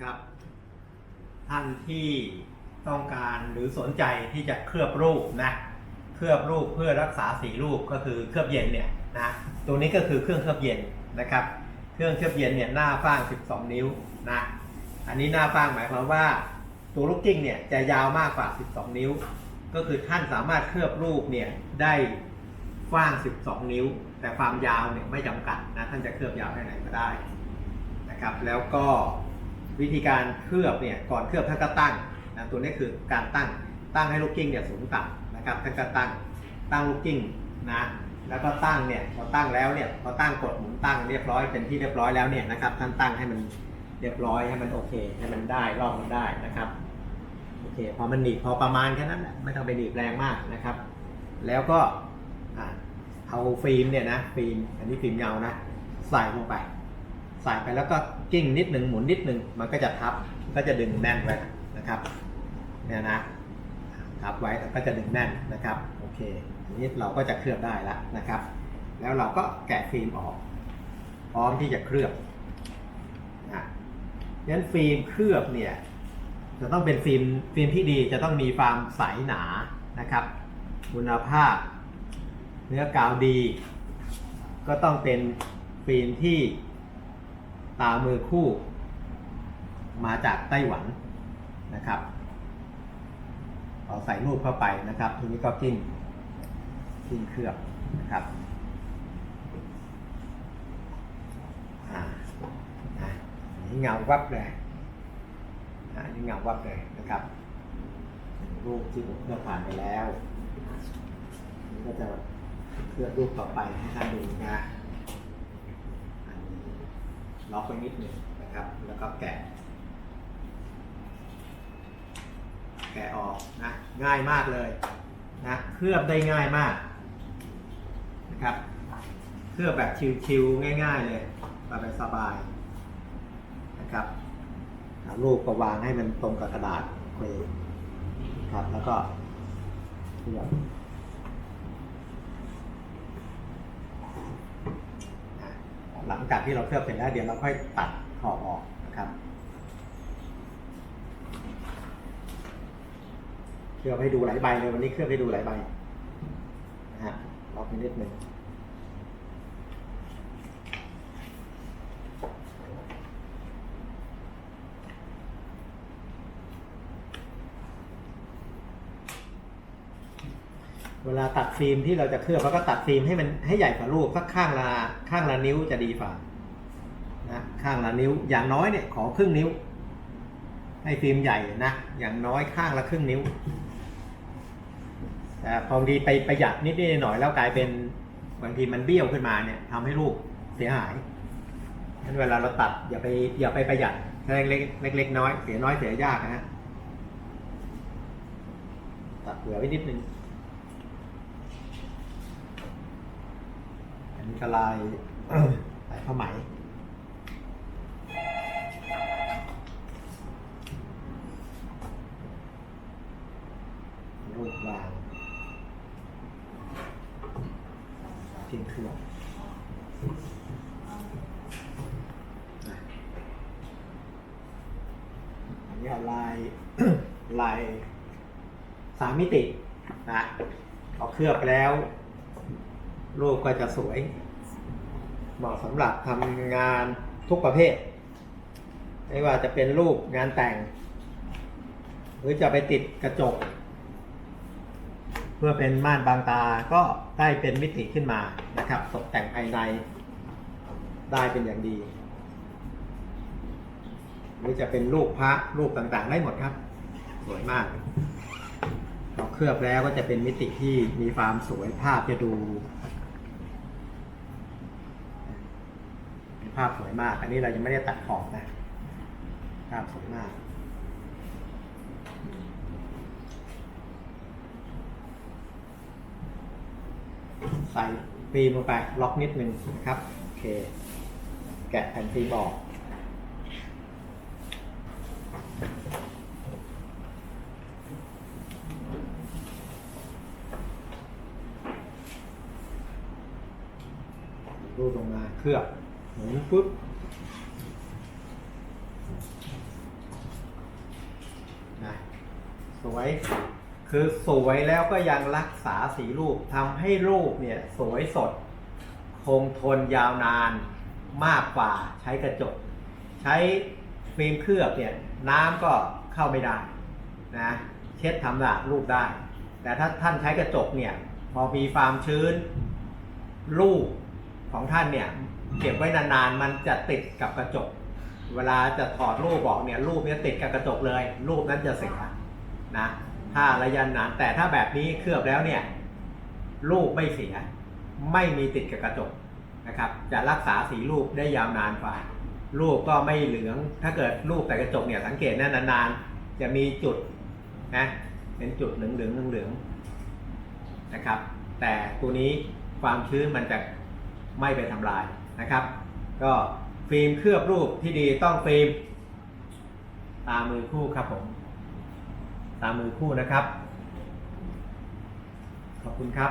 ครับ ท่านที่ต้องการหรือสนใจที่จะเคลือบรูปนะเคลือบรูปเพื่อรักษาสีรูปก็คือเคลือบเย็นเนี่ยนะตัวนี้ก็คือเครื่องเคลือบเย็นนะครับ เครื่องเคลือบเย็นเนี่ยหน้าฟ้าง 12 นิ้วนะอันนี้หน้าฟ้างหมายความว่าตัวลูกกิ้งเนี่ยจะยาวมากกว่า 12 นิ้ว ก็คือท่านสามารถเคลือบรูปเนี่ยได้ฟ้าง 12 นิ้ว แต่ความยาวเนี่ยไม่จำกัดนะท่านจะเคลือบยาวแค่ไหนก็ได้นะครับ แล้วก็ วิธีการเคลือบเนี่ยก่อนเคลือบท่านก็ตั้งนะตัวนี้คือการตั้งตั้งให้ลูกกิ้งเนี่ยสูงต่ำนะครับท่านก็ตั้งตั้งลูกกิ้งนะแล้วก็ตั้งเนี่ยพอตั้งแล้วเนี่ยพอตั้งกดหมุนตั้งเรียบร้อยเป็นที่เรียบร้อยแล้วเนี่ยนะครับท่านตั้งให้มันเรียบร้อยให้มันโอเคให้มันได้รอบมันได้นะครับโอเคพอมันหนีบพอประมาณแค่นั้นแหละไม่ต้องไปหนีบแรงมากนะครับ แล้วก็เอาฟิล์มเนี่ยนะฟิล์มอันนี้ฟิล์มเงานะใส่ลงไป ใส่ไปแล้วก็กิ้งนิดหนึ่งหมุนนิดหนึ่งมันก็จะทับก็จะดึงแน่นไว้นะครับเนี่ยนะทับไว้แล้วก็จะดึงแน่นนะครับโอเคอันนี้เราก็จะเคลือบได้แล้วนะครับ แล้วเราก็แกะฟิล์มออก พร้อมที่จะเคลือบนะงั้นฟิล์มเคลือบเนี่ยจะต้องเป็นฟิล์มฟิล์มที่ดีจะต้องมีความใสหนานะครับคุณภาพ เนื้อกาวดี ก็ต้องเป็นฟิล์มที่ ตามือคู่ มาจากไต้หวันนะครับเอาใส่รูปเข้าไปนะครับ ทีนี้ก็กิ้งกิ้งเคลือบนะครับอ่านะอันนี้เงาวับเลยอันนี้เงาวับเลยนะครับรูปที่ผมเลือกผ่านไปแล้วนนี้ก็จะเคลือนรูปต่อไปให้ท่านดูนะอันนี้ ล็อกไว้นิดหนึ่งนะครับ แล้วก็แกะ แกะออกนะ ง่ายมากเลยนะเคลือบได้ง่ายมากนะครับเคลือบแบบชิวๆง่าย ๆ เลยสบายๆนะครับเอารูปก็วางให้มันตรงกับกระดาษเควครับ แล้วก็เคลือบอะ หลังจากที่เราเคลือบเสร็จแล้วเดี๋ยวเราค่อยตัดขอบออกนะครับเคลือบให้ดูหลายใบเลยวันนี้เคลือบให้ดูหลายใบนะฮะล็อกไปนิดหนึ่ง เวลาตัดฟิล์มที่เราจะเคลือบเราก็ตัดฟิล์มให้มันให้ใหญ่กว่ารูปสักข้างละข้างละนิ้วจะดีฝ่านะข้างละนิ้วอย่างน้อยเนี่ยขอครึ่งนิ้ว ให้ฟิล์มใหญ่นะอย่างน้อยข้างละครึ่งนิ้วแต่พอบางทีไปประหยัดนิดๆหน่อยแล้วกลายเป็นบางทีมันเบี้ยวขึ้นมาเนี่ยทำให้รูปเสียหายฉะนั้นเวลาเราตัดอย่าไปอย่าไปประหยัดเล็กๆเล็กน้อยเสียน้อยเสียยากนะฮะตัดเหลือไว้นิดนึง ก็ลายลายผ้าไหมรูปวางเพียงเครื่องอันนี้ลายลายสามมิตินะเอาเคลือบแล้วรูปก็จะสวย เหมาะสำหรับทำงานทุกประเภท ไม่ว่าจะเป็นรูปงานแต่ง หรือจะไปติดกระจก เพื่อเป็นม่านบางตาก็ได้เป็นมิติขึ้นมานะครับ ตกแต่งภายในได้เป็นอย่างดี หรือจะเป็นรูปพระรูปต่างๆ ได้หมดครับ สวยมากพอเคลือบแล้วก็จะเป็นมิติที่มีความสวยภาพจะดู ภาพสวยมาก อันนี้เรายังไม่ได้ตัดขอบนะ ภาพสวยมาก ใส่ฟิล์มลงไปล็อกนิดนึงนะครับ โอเค แกะแผ่นฟิล์มออกรูปลงมาเคลือบ หมุนปุ๊บนะสวย คือสวยแล้วก็ยังรักษาสีรูปทำให้รูปเนี่ยสวยสด คงทนยาวนานมากกว่าใช้กระจก ใช้ฟิล์มเคลือบเนี่ยน้ำก็เข้าไม่ได้นะเช็ดทำละรูปได้ แต่ถ้าท่านใช้กระจกเนี่ยพอมีความชื้น รูปของท่านเนี่ย เก็บไว้นานๆ มันจะติดกับกระจก เวลาจะถอดรูปออกเนี่ยรูปนี้ติดกับกระจกเลย รูปนั้นจะเสียนะถ้าระยะนานแต่ถ้าแบบนี้เคลือบแล้วเนี่ยรูปไม่เสีย ไม่มีติดกับกระจกนะครับ จะรักษาสีรูปได้ยาวนานกว่ารูปก็ไม่เหลือง ถ้าเกิดรูปแต่กระจกเนี่ยสังเกตนะนานๆ จะมีจุดนะเป็นจุดเหลืองเหลืองเหลืองๆนะครับ แต่ตัวนี้ความชื้นมันจะไม่ไปทำลาย นะครับ ก็ฟิล์มเคลือบรูปที่ดีต้องฟิล์มตามือคู่ครับผม ตามือคู่นะครับ ขอบคุณครับ